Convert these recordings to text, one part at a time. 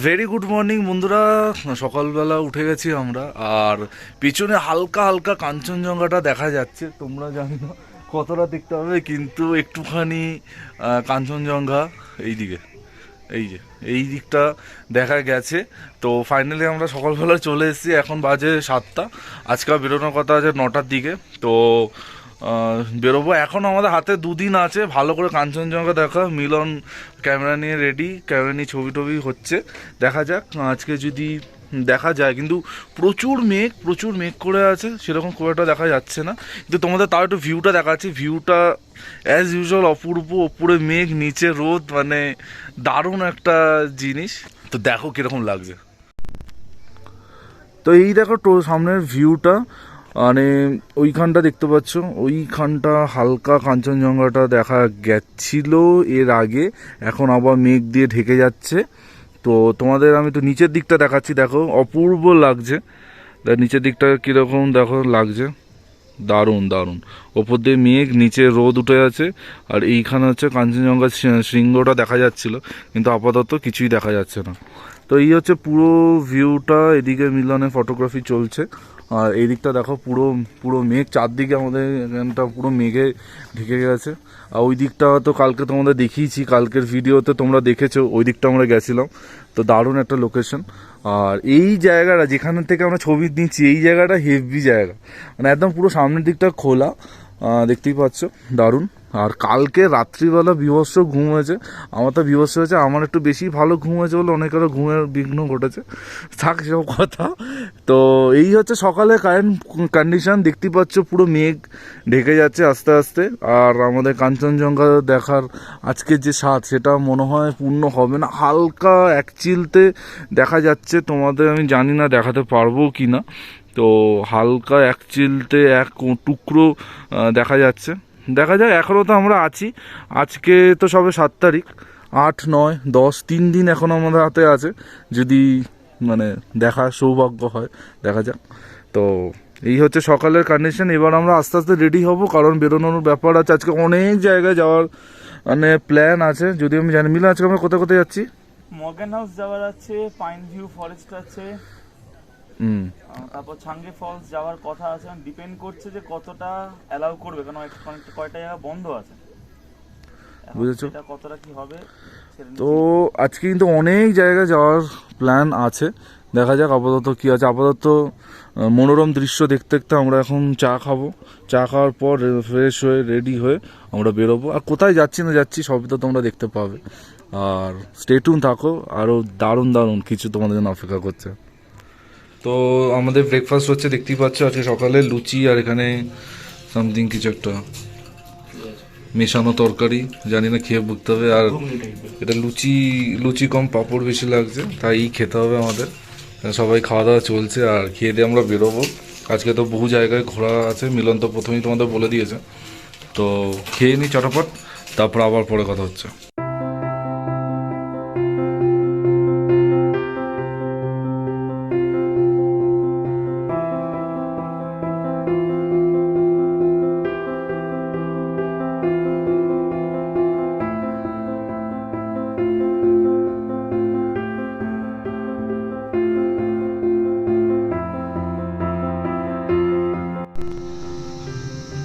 Very good morning বন্ধুরা। সকালবেলা উঠে গেছি আমরা, আর পিছনে হালকা হালকা কাঞ্চনজঙ্ঘাটা দেখা যাচ্ছে, তোমরা জানি না কতটা দেখতে হবে, কিন্তু একটুখানি কাঞ্চনজঙ্ঘা এইদিকে, এই যে, এই দিকটা দেখা গেছে। তো ফাইনালি আমরা সকালবেলা চলে এসেছি, এখন বাজে সাতটা, আজকে বেরোনোর কথা আছে নটার দিকে। তো বেরোবো। এখন আমাদের হাতে দুদিন আছে। ভালো করে কাঞ্চনজঙ্ঘা দেখা, মিলন ক্যামেরা নিয়ে রেডি ক্যামেরা নিয়ে ছবি টবি হচ্ছে। দেখা যাক, আজকে যদি দেখা যায়। কিন্তু প্রচুর মেঘ প্রচুর মেঘ করে আছে। সেরকম খুব একটা দেখা যাচ্ছে না। কিন্তু তোমাদের তাও একটু ভিউটা দেখাচ্ছি। ভিউটা অ্যাজ ইউজুয়াল অপূর্ব, ওপরে মেঘ, নিচে রোদ মানে দারুণ একটা জিনিস। তো দেখো কীরকম লাগছে। তো এই দেখো সামনের ভিউটা মানে ওইখানটা দেখতে পাচ্ছ। ওইখানটা হালকা কাঞ্চনজঙ্ঘাটা দেখা গেছিল এর আগে। এখন আবার মেঘ দিয়ে ঢেকে যাচ্ছে। তো তোমাদের আমি তো নিচের দিকটা দেখাচ্ছি, দেখো, অপূর্ব লাগছে। নিচের দিকটা কীরকম দেখো লাগছে? দারুণ দারুণ। ওপর দিয়ে মেঘ, নিচে রোদ উঠে আছে। আর এইখানে হচ্ছে কাঞ্চনজঙ্ঘার শৃঙ্গটা দেখা যাচ্ছিল, কিন্তু আপাতত কিছুই দেখা যাচ্ছে না। তো এই হচ্ছে পুরো ভিউটা এদিকে মিলনে ফটোগ্রাফি চলছে। আর এই দিকটা দেখো, পুরো পুরো মেঘ, চারদিকে আমাদের এখানটা পুরো মেঘে ঢেকে গেছে। আর ওই দিকটা তো কালকে তোমাদের দেখিয়েছি, কালকের ভিডিওতে তোমরা দেখেছ, ওই দিকটা আমরা গেছিলাম। তো দারুণ একটা লোকেশন আর এই জায়গাটা যেখান থেকে আমরা ছবি নিচ্ছি এই জায়গাটা হেভি জায়গা। মানে একদম পুরো সামনের দিকটা খোলা। দেখতেই পাচ্ছ, দারুণ। আর কালকে রাত্রিবেলা বিভৎস ঘুম হয়েছে। আমার তো বিভৎস হয়েছে, আমার একটু বেশি ভালো ঘুম হয়েছে বলে অনেকেরও ঘুমের বিঘ্ন ঘটেছে। থাক সেসব কথা। তো এই হচ্ছে সকালে কারেন্ট কন্ডিশন দেখতেই পাচ্ছ পুরো মেঘ ঢেকে যাচ্ছে আস্তে আস্তে। আর আমাদের কাঞ্চনজঙ্ঘা দেখার আজকের যে স্বাদ, সেটা মনে হয় পূর্ণ হবে না। হালকা এক চিলতে দেখা যাচ্ছে, তোমাদের আমি জানি না দেখাতে পারব কি না তো হালকা এক চিলতে এক টুকরো দেখা যাচ্ছে। দেখা যায় এখনও তো আমরা আছি। আজকে তো সবে সাত তারিখ। আট, নয়, দশ, তিন দিন এখন আমাদের হাতে আছে। যদি মানে দেখা সৌভাগ্য হয়, দেখা যাক। তো এই হচ্ছে সকালের কন্ডিশন এবার আমরা আস্তে আস্তে রেডি হব, কারণ বেরোনোর ব্যাপার আছে। আজকে অনেক জায়গায় যাওয়ার মানে প্ল্যান আছে। যদি আমি জানি মিলে আজকে আমরা কোথায় কোথায় যাচ্ছি? মর্গান হাউস যাওয়ার আছে পাইন ভিউ ফরেস্ট আছে। তারপর ছাঙ্গে ফলস যাওয়ার কথা আছে। ডিপেন্ড করছে যে কতটা অ্যালাউ করবে কারণ কয়েকটা- কয়টা জায়গা বন্ধ আছে। বুঝেছ? কতটা কি হবে তো আজকে কিন্তু অনেক জায়গায় যাওয়ার প্ল্যান আছে। দেখা যাক আপাতত কি আছে। আপাতত মনোরম দৃশ্য দেখতে দেখতে আমরা এখন চা খাব। চা খাওয়ার পর ফ্রেশ হয়ে রেডি হয়ে আমরা বেরোবো। আর কোথায় যাচ্ছি না যাচ্ছি সবই তো তোমরা দেখতে পাবে। আর স্টেটুন থাকো। আরও দারুণ দারুণ কিছু তোমাদের জন্য অপেক্ষা করছে। তো আমাদের ব্রেকফাস্ট হচ্ছে দেখতেই পাচ্ছ আজকে সকালে লুচি আর এখানে সামথিং কিছু একটা। মেশানো তরকারি জানি না খেয়ে বুঝতে হবে আর এটা লুচি লুচি কম পাঁপড় বেশি লাগছে তাই খেতে হবে আমাদের। সবাই খাওয়া দাওয়া চলছে আর খেয়ে দিয়ে আমরা বেরোবো। আজকে তো বহু জায়গায় ঘোরা আছে মিলন তো প্রথমেই তোমাদের বলে দিয়েছে। তো খেয়ে নিই চটাপট তারপর আবার পরে কথা হচ্ছে।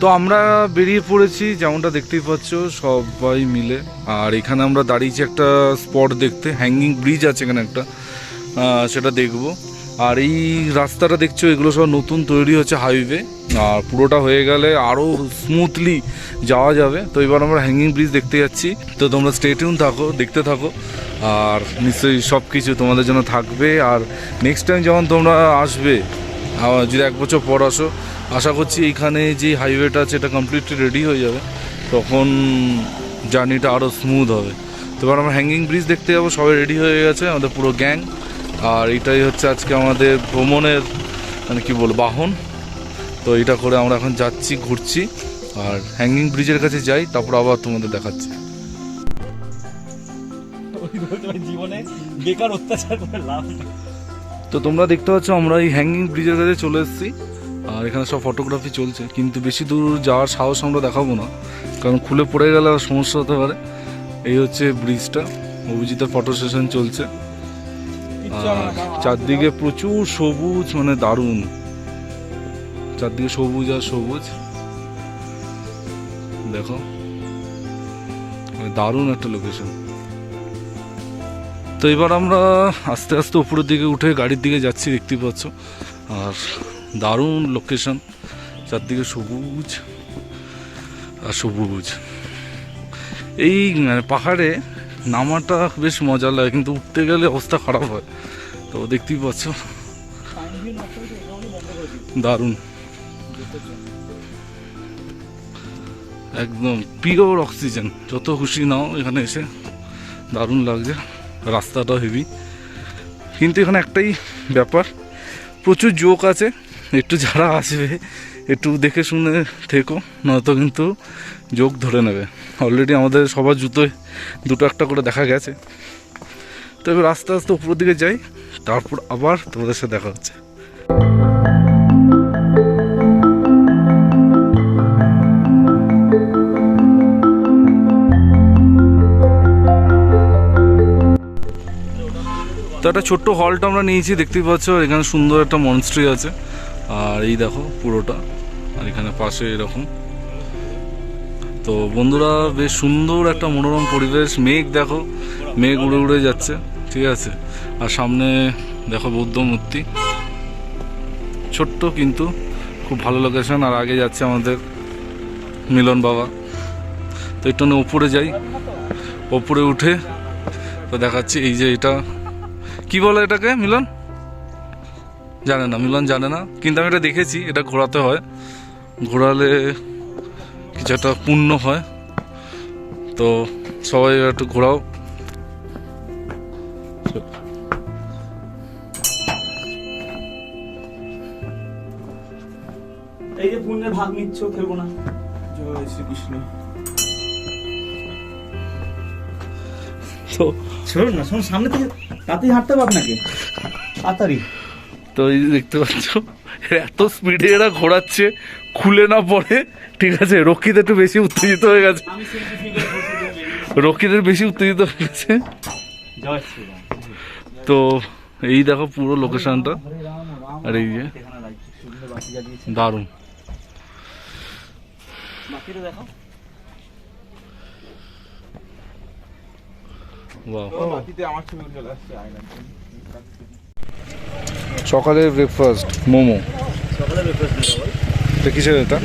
তো আমরা বেরিয়ে পড়েছি, যেমনটা দেখতেই পাচ্ছ, সবাই মিলে। আর এখানে আমরা দাঁড়িয়েছি একটা স্পট দেখতে হ্যাঙ্গিং ব্রিজ আছে এখানে একটা সেটা দেখব। আর এই রাস্তাটা দেখছ, এগুলো সব নতুন তৈরি হচ্ছে হাইওয়ে আর পুরোটা হয়ে গেলে আরও স্মুথলি যাওয়া যাবে। তো এবার আমরা হ্যাঙ্গিং ব্রিজ দেখতে যাচ্ছি। তো তোমরা স্টেটিউন থাকো, দেখতে থাকো, আর নিশ্চয়ই সব কিছু তোমাদের জন্য থাকবে। আর নেক্সট টাইম যখন তোমরা আসবে যদি এক বছর পর আসো আশা করছি এইখানে যে হাইওয়েটা আছে এটা কমপ্লিটলি রেডি হয়ে যাবে। তখন জার্নিটা আরও স্মুথ হবে। তো এবার আমরা হ্যাঙ্গিং ব্রিজ দেখতে যাব সবাই রেডি হয়ে গেছে আমাদের পুরো গ্যাং আর এটাই হচ্ছে আজকে আমাদের ভ্রমণের মানে কি বলব বাহন। তো এটা করে আমরা এখন যাচ্ছি ঘুরছি। আর হ্যাঙ্গিং ব্রিজের কাছে যাই তারপর আবার তোমাদের দেখাচ্ছি। জীবনে বেকার অত্যাচার করে লাভ তো তোমরা দেখতে পাচ্ছ আমরা এই হ্যাঙ্গিং ব্রিজের কাছে চলে এসেছি। আর এখানে সব ফটোগ্রাফি চলছে। কিন্তু বেশি দূর যাওয়ার সাহস আমরা দেখাবো না। কারণ খুলে পড়ে গেলে সমস্যা হতে পারে। এই হচ্ছে ব্রিজটা অভিজিতের ফটো সেশন চলছে। আর চারদিকে প্রচুর সবুজ মানে দারুণ। চারদিকে সবুজ আর সবুজ। দেখো। মানে দারুণ একটা লোকেশন তো এবার আমরা আস্তে আস্তে উপরের দিকে উঠে গাড়ির দিকে যাচ্ছি দেখতে পাচ্ছ। আর দারুণ লোকেশন চারদিকে সবুজ আর সবুজ। এই মানে পাহাড়ে নামাটা বেশ মজা লাগে, কিন্তু উঠতে গেলে অবস্থা খারাপ হয়। তো দেখতেই পাচ্ছ। দারুণ। একদম পিওর অক্সিজেন যত খুশি নাও এখানে এসে। দারুণ লাগছে। রাস্তাটা হেভি কিন্তু এখানে একটাই ব্যাপার, প্রচুর জোক আছে। একটু যারা আসবে, একটু দেখে শুনে থেকো, নয়তো কিন্তু যোগ ধরে নেবে। অলরেডি আমাদের সবার জুতোয় দুটো একটা করে দেখা গেছে। তো এবার আস্তে আস্তে উপরের দিকে যাই, তারপর আবার তোমাদের সাথে দেখা হচ্ছে। তো একটা ছোট্ট হলটা আমরা নিয়েছি, দেখতেই পাচ্ছ, এখানে সুন্দর একটা মনস্ট্রি আছে। আর এই দেখো পুরোটা, আর এখানে পাশে এরকম। তো বন্ধুরা, বেশ সুন্দর একটা মনোরম পরিবেশ। মেঘ দেখো, মেঘ উড়ে উড়ে যাচ্ছে, ঠিক আছে? আর সামনে দেখো বৌদ্ধ মূর্তি। ছোট্ট কিন্তু, খুব ভালো লোকেশন আর আগে যাচ্ছে আমাদের মিলন বাবা। তো একটু না উপরে যাই। ওপরে উঠে তো দেখাচ্ছি, এই যে এটা। কি বলে এটাকে, মিলন? জানে না মিলন জানে না। কিন্তু আমি এটা দেখেছি এটা ঘোরাতে হয়। ঘোরালে কিছু একটা পুণ্য হয়। তো সবাই একটু ঘোরাও। এই যে পুণ্যের ভাগ নিচ্ছ খেলব না। জয় শ্রীকৃষ্ণ। তো ছেড়ো না শোন সামনে থেকে তাতেই হাঁটতে পার নাকি তাড়াতাড়ি। তো এই দেখতে পাচ্ছ এত স্পিডে এরা ঘোরাচ্ছে খুলে না পড়ে ঠিক আছে? রক্ষিত একটু বেশি উত্তেজিত হয়ে গেছে। রক্ষিতের বেশি উত্তেজিত হয়ে গেছে। তো এই দেখো পুরো লোকেশনটা আর এই যে দারুণ। বাহ আমার ছবি চলে আসছে সকালের ব্রেকফাস্ট মোমো। এটা কিসের এটা?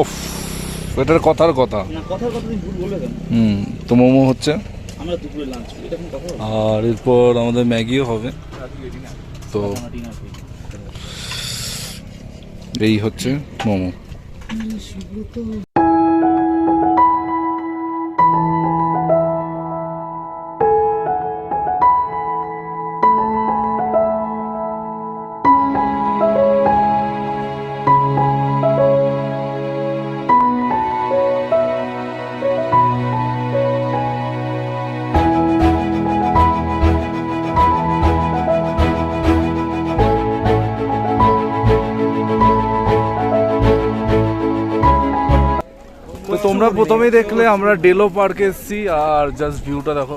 ওফ এটার কথার কথা। না কথার কথা তুমি ভুল বললে কেন? হুম তো মোমো হচ্ছে? আর এরপর আমাদের ম্যাগিও হবে। তো করি। এই হচ্ছে মোমো। প্রথমেই দেখলে আমরা ডেলো পার্কে এসেছি আর জাস্ট ভিউটা দেখো।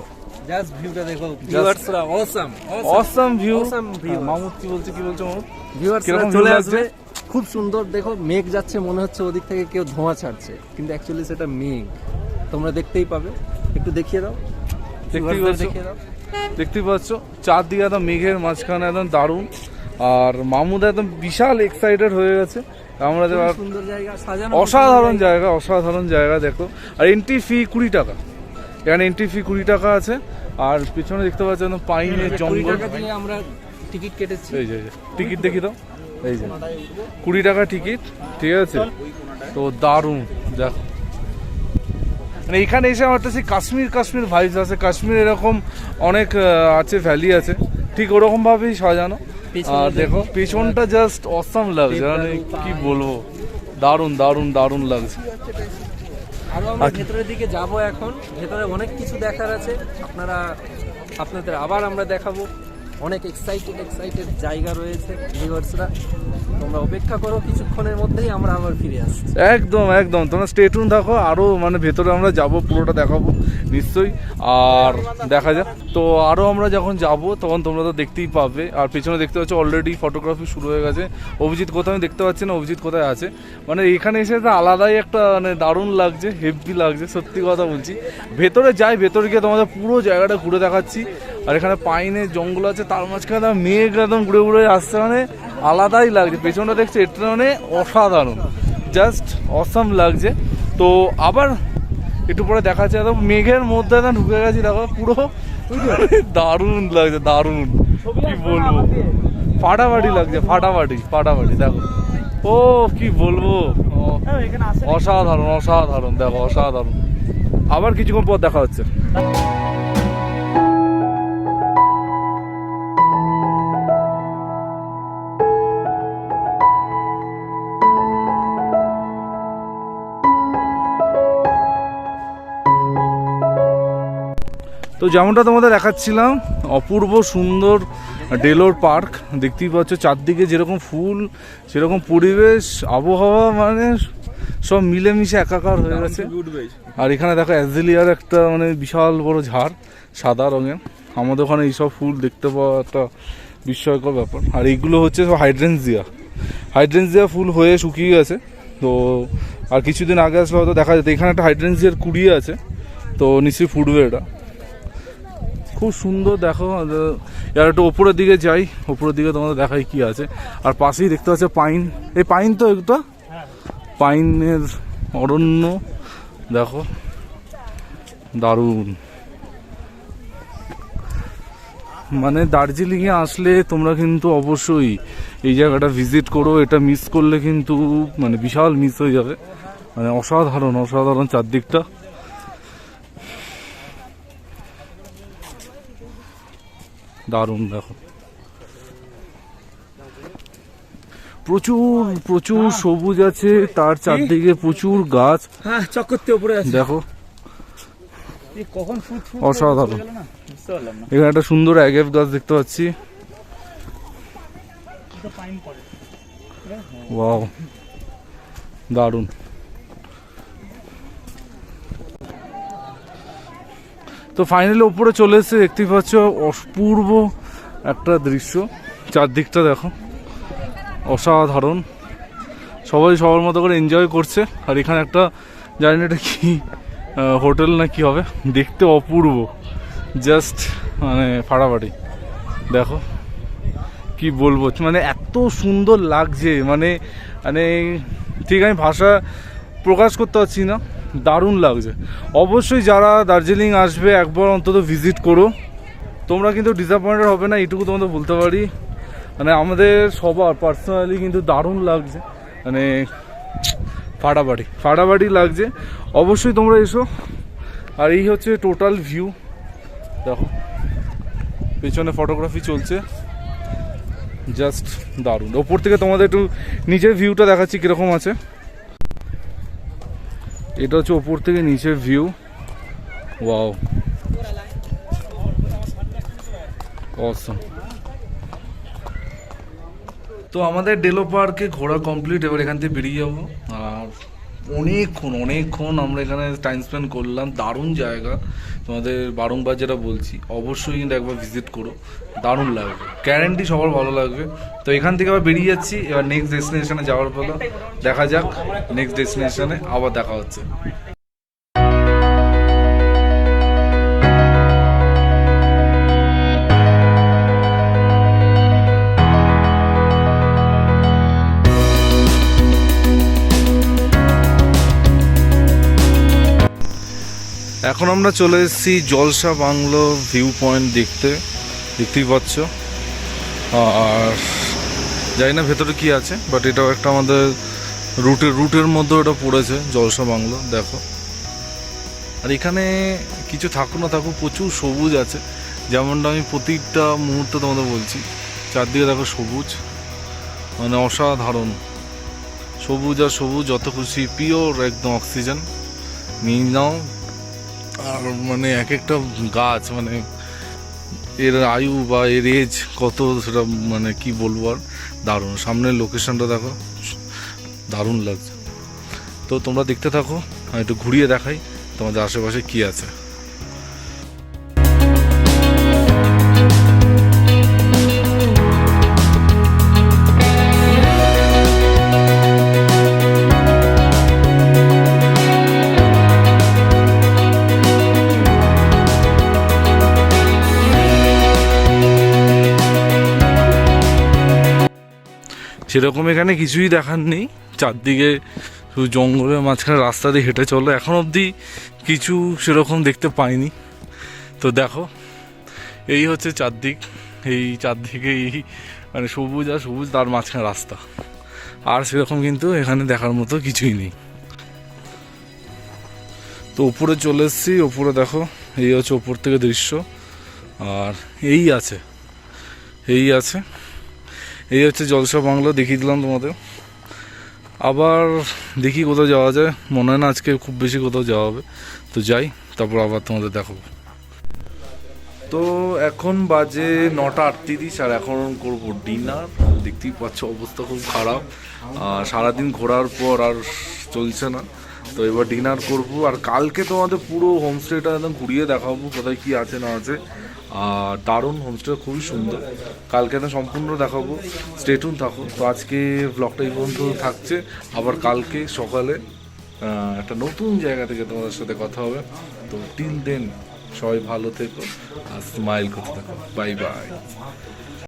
জাস্ট ভিউটা দেখো। ভিউয়ার্সরা অসাম অসাম ভিউ মামুদ কি বলছে কি বলছো মামুদ ভিউয়ার্সরা চলে আসবে। খুব সুন্দর দেখো মেঘ যাচ্ছে মনে হচ্ছে ওদিক থেকে কেউ ধোঁয়া ছাড়ছে কিন্তু অ্যাকচুয়ালি সেটা মেঘ। তোমরা দেখতেই পাবে। একটু দেখিয়ে দাও। দেখতেই পাচ্ছ? দেখতেই পাচ্ছ? চারদিকে একদম মেঘের মাঝখানে একদম দারুণ। আর মামুদ একদম বিশাল এক্সাইটেড হয়ে গেছে। আমরা যে সুন্দর জায়গা সাজানো অসাধারণ জায়গা অসাধারণ জায়গা দেখো। আর এন্ট্রি ফি কুড়ি টাকা। এখানে এন্ট্রি ফি কুড়ি টাকা আছে। আর পিছনে দেখতে পাচ্ছ একদম পাইনের কুড়ি জঙ্গল। টাকা আমরা টিকিট কেটেছি। এই যে টিকিট দেখি দাও এই যে কুড়ি টাকা টিকিট ঠিক আছে? তো দারুণ দেখো। মানে এখানে এসে আমার কাছে কাশ্মীর কাশ্মীর ভাইস আছে। কাশ্মীর এরকম অনেক আছে ভ্যালি আছে। ঠিক ওরকম ভাবেই সাজানো। আর দেখো। পেছনটা জাস্ট অসাম লাগছে। মানে কি বলব? দারুণ দারুণ দারুণ লাগছে। আরও আমরা ভেতরের দিকে যাব এখন। ভেতরে অনেক কিছু দেখার আছে। আপনারা আপনাদের আবার আমরা দেখাবো। অনেক এক্সাইটেড এক্সাইটেড জায়গা রয়েছে ভিউয়ার্সরা তোমরা অপেক্ষা করো, কিছুক্ষণের মধ্যেই আমরা আবার ফিরে আসছি। একদম একদম। তোমরা স্টেটুন থাকো আরও মানে ভেতরে আমরা যাব, পুরোটা দেখাবো, নিশ্চয়ই। আর দেখা যাক। তো আরও আমরা যখন যাব, তখন তোমরা তো দেখতেই পাবে। আর পেছনে দেখতে পাচ্ছ অলরেডি ফটোগ্রাফি শুরু হয়ে গেছে। অভিজিৎ কোথাও আমি দেখতে পাচ্ছি না, অভিজিৎ কোথায় আছে। মানে এখানে এসে তো আলাদাই একটা মানে দারুণ লাগছে হেভি লাগছে, সত্যি কথা বলছি। ভেতরে যাই, ভেতরে গিয়ে তোমাদের পুরো জায়গাটা ঘুরে দেখাচ্ছি। আর এখানে পাইনের জঙ্গল আছে তার মাঝখানে মেঘ একদম ঘুরে ঘুরে আসছে মানে আলাদাই লাগছে। পেছনটা দেখছে এটা মানে অসাধারণ জাস্ট অসম লাগছে। তো আবার একটু পরে দেখা যাচ্ছে একদম মেঘের মধ্যে একদম ঢুকে গেছি দেখো পুরো দারুণ লাগছে দারুণ। কি বলব? ফাটাফাটি লাগছে ফাটাফাটি ফাটাফাটি দেখো। ও কি বলব? ও, অসাধারণ অসাধারণ দেখো অসাধারণ। আবার কিছুক্ষণ পর দেখা হচ্ছে। তো যেমনটা তোমাদের দেখাচ্ছিলাম অপূর্ব সুন্দর ডেলোর পার্ক দেখতেই পাচ্ছ চারদিকে যেরকম ফুল সেরকম পরিবেশ আবহাওয়া মানে সব মিলেমিশে একাকার হয়ে গেছে। আর এখানে দেখো অ্যাজেলিয়ার একটা মানে বিশাল বড় ঝাড় সাদা রঙের। আমাদের ওখানে এইসব ফুল দেখতে পাওয়া একটা বিস্ময়কর ব্যাপার। আর এইগুলো হচ্ছে সব হাইড্রেনজিয়া। হাইড্রেনজিয়া ফুল হয়ে শুকিয়ে গেছে। তো আর কিছুদিন আগে আসলে হয়তো দেখা যেত এখানে একটা হাইড্রেনজিয়ার কুড়িয়ে আছে। তো নিশ্চয়ই ফুটবে এটা। খুব সুন্দর দেখো আর- একটু ওপরের দিকে যাই, ওপরের দিকে তোমাদের দেখাই কি আছে। আর পাশেই দেখতে পাচ্ছ পাইন, এই পাইন তো একটা? পাইনের অরণ্য, দেখো, দারুণ। মানে দার্জিলিংয়ে আসলে তোমরা কিন্তু অবশ্যই এই জায়গাটা ভিজিট করো, এটা মিস করলে কিন্তু মানে বিশাল মিস হয়ে যাবে। মানে অসাধারণ অসাধারণ চারদিকটা। দারুণ দেখো। প্রচুর প্রচুর সবুজ আছে তার চারদিকে প্রচুর গাছ। হ্যাঁ চক্করতে উপরে আছে। দেখো। অসাধারণ। এখানে একটা সুন্দর অ্যাগেভ গাছ দেখতে পাচ্ছি। ওয়াও। দারুণ। তো ফাইনালি উপরে চলে এসেছে দেখতে পাচ্ছ অপূর্ব একটা দৃশ্য। চারদিকটা দেখো, অসাধারণ। সবাই সবার মতো করে এনজয় করছে। আর এখানে একটা, জানি না এটা কি হোটেল না কি হবে? দেখতে অপূর্ব। জাস্ট মানে ফাটাফাটি। দেখো, কি বলব? মানে এত সুন্দর লাগছে। মানে মানে ঠিক আমি ভাষা প্রকাশ করতে পারছি না। দারুণ লাগছে। অবশ্যই যারা দার্জিলিং আসবে, একবার অন্তত ভিজিট করো। তোমরা কিন্তু ডিসঅ্যাপয়েন্টেড হবে না, এইটুকু তোমাদের বলতে পারি। মানে আমাদের সবার পার্সোনালি কিন্তু দারুণ লাগছে। মানে ফাটাফাটি ফাটাফাটি লাগছে। অবশ্যই তোমরা এসো। আর এই হচ্ছে টোটাল ভিউ দেখো, পেছনে ফটোগ্রাফি চলছে। জাস্ট দারুণ। ওপর থেকে তোমাদের একটু নিজের ভিউটা দেখাচ্ছি কীরকম আছে। এটা হচ্ছে ওপর থেকে নিচের ভিউ ওয়াও অসম তো আমাদের ডেলো পার্কে ঘোরা কমপ্লিট এবার এখান থেকে বেরিয়ে যাব। আর অনেকক্ষণ অনেকক্ষণ আমরা এখানে টাইম স্পেন্ড করলাম। দারুণ জায়গা। তোমাদের বারংবার যেটা বলছি, অবশ্যই কিন্তু একবার ভিজিট করো। দারুণ লাগবে। গ্যারেন্টি সবার ভালো লাগবে। তো এখান থেকে আবার বেরিয়ে যাচ্ছি। এবার নেক্সট ডেস্টিনেশনে যাওয়ার ফলে দেখা যাক নেক্সট ডেস্টিনেশনে আবার দেখা হচ্ছে। এখন আমরা চলে এসেছি জলসা বাংলো ভিউ পয়েন্ট দেখতে। দেখতেই পাচ্ছ। আর জানি না ভেতরে কি আছে বাট এটাও একটা আমাদের রুটের রুটের মধ্যে ওটা পড়েছে, জলসা বাংলো, দেখো। আর এখানে কিছু থাকুক না থাকুক, প্রচুর সবুজ আছে। যেমনটা আমি প্রতিটা মুহূর্তে তোমাদের বলছি, চারদিকে দেখো সবুজ মানে অসাধারণ। সবুজ আর সবুজ, যত খুশি পিওর একদম অক্সিজেন নিয়ে নাও। আর মানে এক একটা গাছ মানে এর আয়ু বা এর এজ কত সেটা মানে কি বলব আর? দারুণ। সামনের লোকেশনটা দেখো। দারুণ লাগছে। তো তোমরা দেখতে থাকো। আমি একটু ঘুরিয়ে দেখাই তোমাদের আশেপাশে কি আছে। সেরকম এখানে কিছুই দেখার নেই। চারদিকে শুধু জঙ্গলের মাঝখানে রাস্তা দিয়ে হেঁটে চলো। এখন অবধি কিছু সেরকম দেখতে পাইনি। তো দেখো, এই হচ্ছে চারদিক। এই চারদিকে এই মানে সবুজ আর সবুজ, তার মাঝখানে রাস্তা। আর সেরকম কিন্তু এখানে দেখার মতো কিছুই নেই। তো উপরে চলে এসেছি। উপরে দেখো, এই হচ্ছে উপর থেকে দৃশ্য। আর এই আছে এই আছে। এই হচ্ছে জলসা বাংলা, দেখিয়ে দিলাম তোমাদের। আবার দেখি কোথাও যাওয়া যায়। মনে হয় না আজকে খুব বেশি কোথাও যাওয়া হবে। তো যাই, তারপর আবার তোমাদের দেখাবো। তো এখন বাজে নটা আটত্রিশ, আর এখন করব ডিনার। দেখতেই পাচ্ছ অবস্থা খুব খারাপ। সারাদিন ঘোরার পর আর চলছে না। তো এবার ডিনার করব। আর কালকে তোমাদের পুরো হোমস্টেটা একদম ঘুরিয়ে দেখাবো, কোথায় কি আছে না আছে। আর দারুণ হোমস্টে খুবই সুন্দর। কালকে না সম্পূর্ণ দেখাবো। স্টেটুন থাকো। তো আজকে ব্লগটা এই পর্যন্ত থাকছে। আবার কালকে সকালে একটা নতুন জায়গা থেকে তোমাদের সাথে কথা হবে। তো টিল দেন সবাই ভালো থেকো আর স্মাইল করতে থাকো। Bye bye